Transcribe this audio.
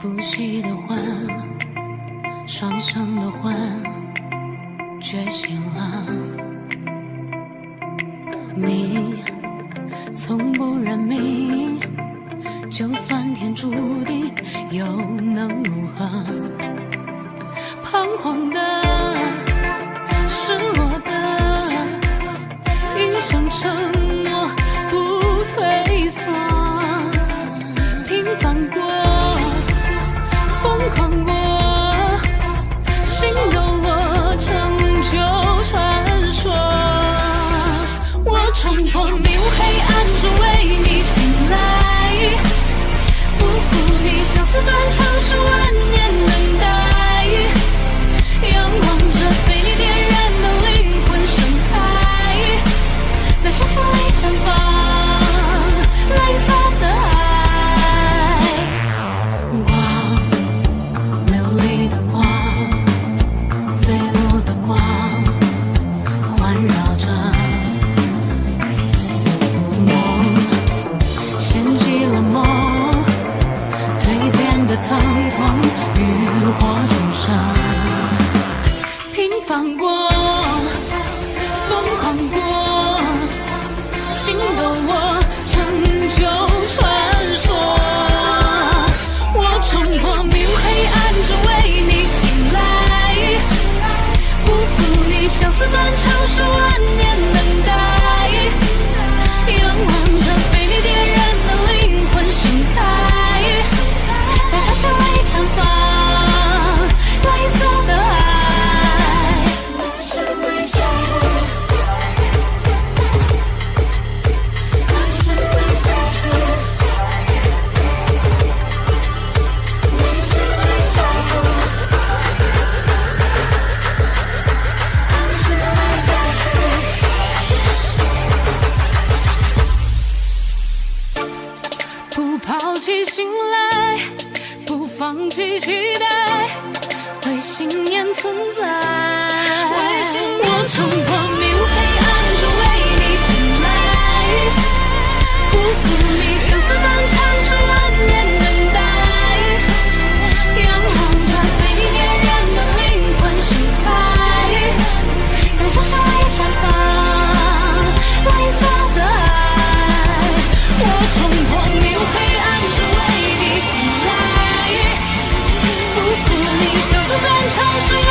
不息的欢，双生的欢，觉醒了。你从不认命，就算天注定，又能如何？彷徨的，失落的，一生成。冲破迷雾黑暗，只为你醒来，不负你相思断肠，十万年等待，仰望着被你点燃的灵魂盛开，在盛夏里绽放。浴火重生，平凡过，疯狂过，心动过不抛弃信赖，不放弃期待，为信念存在。我冲破迷雾黑暗，中为你醒来，不负你相思相思断肠时